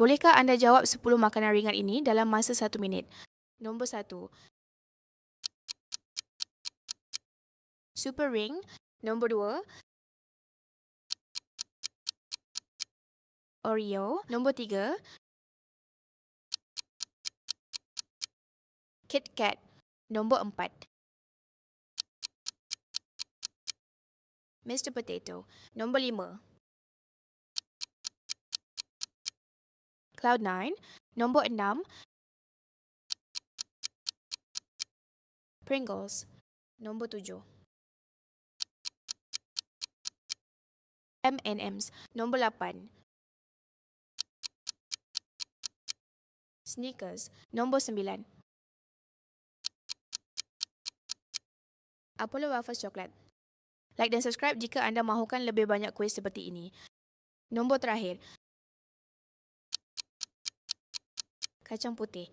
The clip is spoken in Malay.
Bolehkah anda jawab 10 makanan ringan ini dalam masa satu minit? Nombor satu. Super Ring. Nombor dua. Oreo. Nombor tiga. Kit Kat. Nombor empat. Mr. Potato. Nombor lima. Cloud9. Nombor enam. Pringles. Nombor tujuh. M&M's. Nombor lapan. Snickers. Nombor sembilan. Apollo Waffles Chocolate. Like dan subscribe jika anda mahukan lebih banyak kuis seperti ini. Nombor terakhir. Kacang putih.